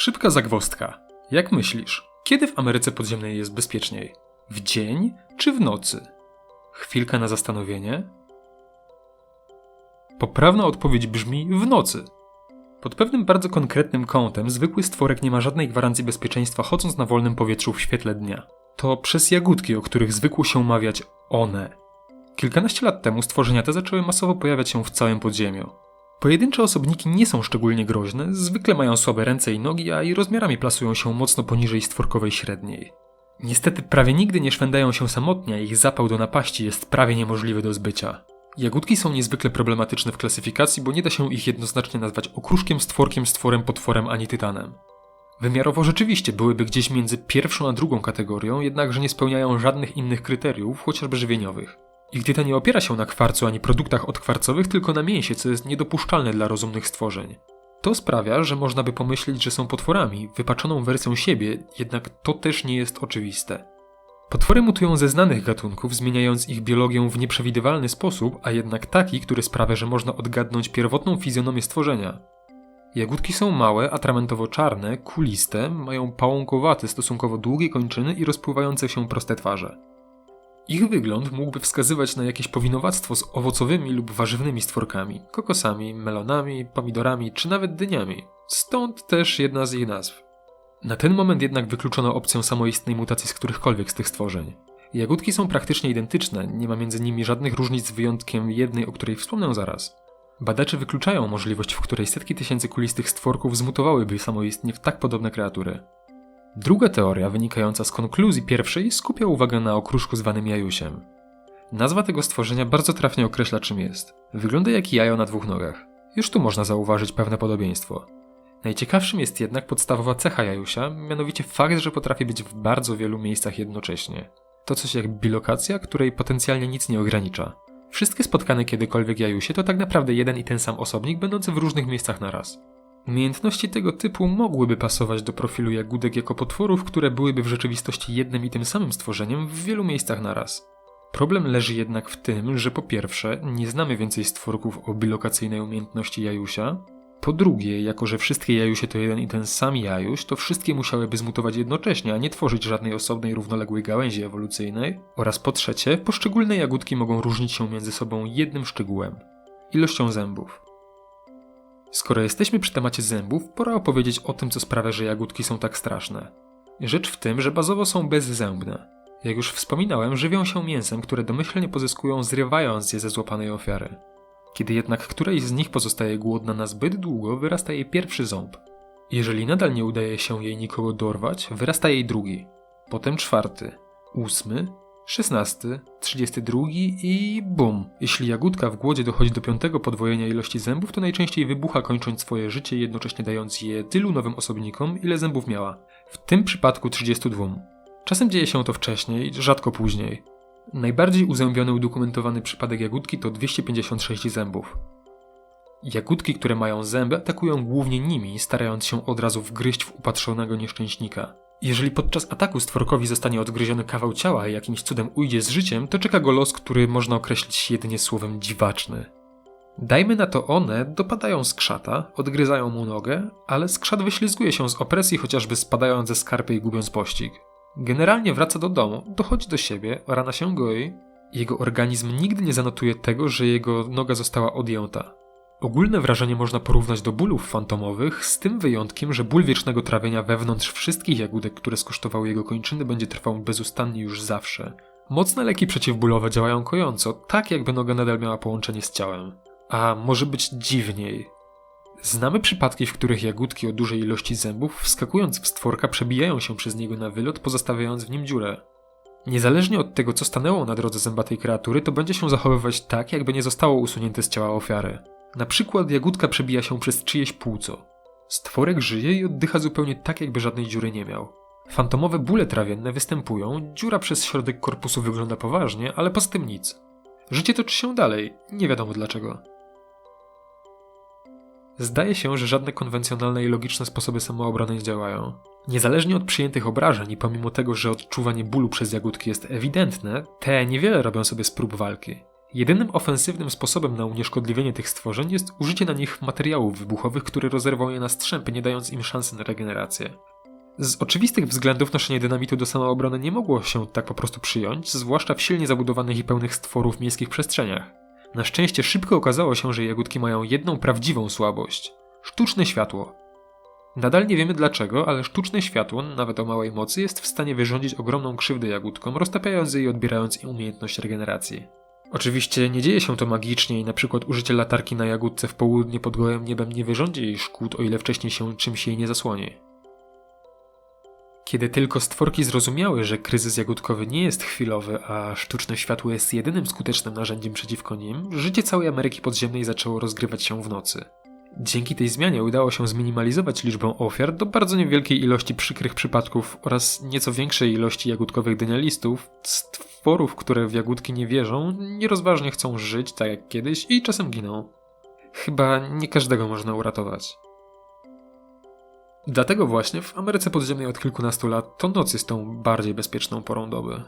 Szybka zagwozdka. Jak myślisz, kiedy w Ameryce Podziemnej jest bezpieczniej? W dzień czy w nocy? Chwilka na zastanowienie. Poprawna odpowiedź brzmi w nocy. Pod pewnym bardzo konkretnym kątem zwykły stworek nie ma żadnej gwarancji bezpieczeństwa chodząc na wolnym powietrzu w świetle dnia. To przez jagódki, o których zwykło się mawiać one. Kilkanaście lat temu stworzenia te zaczęły masowo pojawiać się w całym podziemiu. Pojedyncze osobniki nie są szczególnie groźne, zwykle mają słabe ręce i nogi, a i rozmiarami plasują się mocno poniżej stworkowej średniej. Niestety prawie nigdy nie szwędają się samotnie, a ich zapał do napaści jest prawie niemożliwy do zbycia. Jagódki są niezwykle problematyczne w klasyfikacji, bo nie da się ich jednoznacznie nazwać okruszkiem, stworkiem, stworem, potworem ani tytanem. Wymiarowo rzeczywiście byłyby gdzieś między pierwszą a drugą kategorią, jednakże nie spełniają żadnych innych kryteriów, chociażby żywieniowych. Ich dieta nie opiera się na kwarcu ani produktach odkwarcowych, tylko na mięsie, co jest niedopuszczalne dla rozumnych stworzeń. To sprawia, że można by pomyśleć, że są potworami, wypaczoną wersją siebie, jednak to też nie jest oczywiste. Potwory mutują ze znanych gatunków, zmieniając ich biologię w nieprzewidywalny sposób, a jednak taki, który sprawia, że można odgadnąć pierwotną fizjonomię stworzenia. Jagódki są małe, atramentowo-czarne, kuliste, mają pałąkowate, stosunkowo długie kończyny i rozpływające się proste twarze. Ich wygląd mógłby wskazywać na jakieś powinowactwo z owocowymi lub warzywnymi stworkami, kokosami, melonami, pomidorami czy nawet dyniami. Stąd też jedna z ich nazw. Na ten moment jednak wykluczono opcję samoistnej mutacji z którychkolwiek z tych stworzeń. Jagódki są praktycznie identyczne, nie ma między nimi żadnych różnic z wyjątkiem jednej, o której wspomnę zaraz. Badacze wykluczają możliwość, w której setki tysięcy kulistych stworków zmutowałyby samoistnie w tak podobne kreatury. Druga teoria, wynikająca z konkluzji pierwszej, skupia uwagę na okruszku zwanym jajusiem. Nazwa tego stworzenia bardzo trafnie określa czym jest. Wygląda jak jajo na dwóch nogach. Już tu można zauważyć pewne podobieństwo. Najciekawszym jest jednak podstawowa cecha jajusia, mianowicie fakt, że potrafi być w bardzo wielu miejscach jednocześnie. To coś jak bilokacja, której potencjalnie nic nie ogranicza. Wszystkie spotkane kiedykolwiek jajusie to tak naprawdę jeden i ten sam osobnik, będący w różnych miejscach naraz. Umiejętności tego typu mogłyby pasować do profilu jagódek jako potworów, które byłyby w rzeczywistości jednym i tym samym stworzeniem w wielu miejscach naraz. Problem leży jednak w tym, że po pierwsze, nie znamy więcej stworków o bilokacyjnej umiejętności jajusia, po drugie, jako że wszystkie jajusie to jeden i ten sam jajuś, to wszystkie musiałyby zmutować jednocześnie, a nie tworzyć żadnej osobnej równoległej gałęzi ewolucyjnej. Oraz po trzecie, poszczególne jagódki mogą różnić się między sobą jednym szczegółem ilością zębów. Skoro jesteśmy przy temacie zębów, pora opowiedzieć o tym, co sprawia, że jagódki są tak straszne. Rzecz w tym, że bazowo są bezzębne. Jak już wspominałem, żywią się mięsem, które domyślnie pozyskują zrywając je ze złapanej ofiary. Kiedy jednak którejś z nich pozostaje głodna na zbyt długo, wyrasta jej pierwszy ząb. Jeżeli nadal nie udaje się jej nikogo dorwać, wyrasta jej drugi, potem czwarty, ósmy, szesnasty, trzydziesty drugi i bum. Jeśli jagódka w głodzie dochodzi do piątego podwojenia ilości zębów, to najczęściej wybucha kończąc swoje życie, jednocześnie dając je tylu nowym osobnikom, ile zębów miała. W tym przypadku 32. Czasem dzieje się to wcześniej, rzadko później. Najbardziej uzębiony udokumentowany przypadek jagódki to 256 zębów. Jagódki, które mają zęby, atakują głównie nimi, starając się od razu wgryźć w upatrzonego nieszczęśnika. Jeżeli podczas ataku stworkowi zostanie odgryziony kawał ciała i jakimś cudem ujdzie z życiem, to czeka go los, który można określić jedynie słowem dziwaczny. Dajmy na to one dopadają skrzata, odgryzają mu nogę, ale skrzat wyślizguje się z opresji, chociażby spadając ze skarpy i gubiąc pościg. Generalnie wraca do domu, dochodzi do siebie, rana się goi. Jego organizm nigdy nie zanotuje tego, że jego noga została odjęta. Ogólne wrażenie można porównać do bólów fantomowych, z tym wyjątkiem, że ból wiecznego trawienia wewnątrz wszystkich jagódek, które skosztowały jego kończyny, będzie trwał bezustannie już zawsze. Mocne leki przeciwbólowe działają kojąco, tak jakby noga nadal miała połączenie z ciałem. A może być dziwniej. Znamy przypadki, w których jagódki o dużej ilości zębów, wskakując w stworka, przebijają się przez niego na wylot, pozostawiając w nim dziurę. Niezależnie od tego, co stanęło na drodze zębatej kreatury, to będzie się zachowywać tak, jakby nie zostało usunięte z ciała ofiary. Na przykład jagódka przebija się przez czyjeś płuco. Stworek żyje i oddycha zupełnie tak, jakby żadnej dziury nie miał. Fantomowe bóle trawienne występują, dziura przez środek korpusu wygląda poważnie, ale poza tym nic. Życie toczy się dalej, nie wiadomo dlaczego. Zdaje się, że żadne konwencjonalne i logiczne sposoby samoobrony nie działają. Niezależnie od przyjętych obrażeń i pomimo tego, że odczuwanie bólu przez jagódki jest ewidentne, te niewiele robią sobie z prób walki. Jedynym ofensywnym sposobem na unieszkodliwienie tych stworzeń jest użycie na nich materiałów wybuchowych, które rozerwą je na strzępy, nie dając im szansy na regenerację. Z oczywistych względów noszenie dynamitu do samoobrony nie mogło się tak po prostu przyjąć, zwłaszcza w silnie zabudowanych i pełnych stworów miejskich przestrzeniach. Na szczęście szybko okazało się, że jagódki mają jedną prawdziwą słabość sztuczne światło. Nadal nie wiemy dlaczego, ale sztuczne światło, nawet o małej mocy, jest w stanie wyrządzić ogromną krzywdę jagódkom, roztapiając je i odbierając im umiejętność regeneracji. Oczywiście nie dzieje się to magicznie i na przykład użycie latarki na jagódce w południe pod gołym niebem nie wyrządzi jej szkód, o ile wcześniej się czymś jej nie zasłoni. Kiedy tylko stworki zrozumiały, że kryzys jagódkowy nie jest chwilowy, a sztuczne światło jest jedynym skutecznym narzędziem przeciwko nim, życie całej Ameryki Podziemnej zaczęło rozgrywać się w nocy. Dzięki tej zmianie udało się zminimalizować liczbę ofiar do bardzo niewielkiej ilości przykrych przypadków oraz nieco większej ilości jagódkowych denialistów, stworów, które w jagódki nie wierzą, nierozważnie chcą żyć tak jak kiedyś i czasem giną. Chyba nie każdego można uratować. Dlatego właśnie w Ameryce Podziemnej od kilkunastu lat to noc jest tą bardziej bezpieczną porą doby.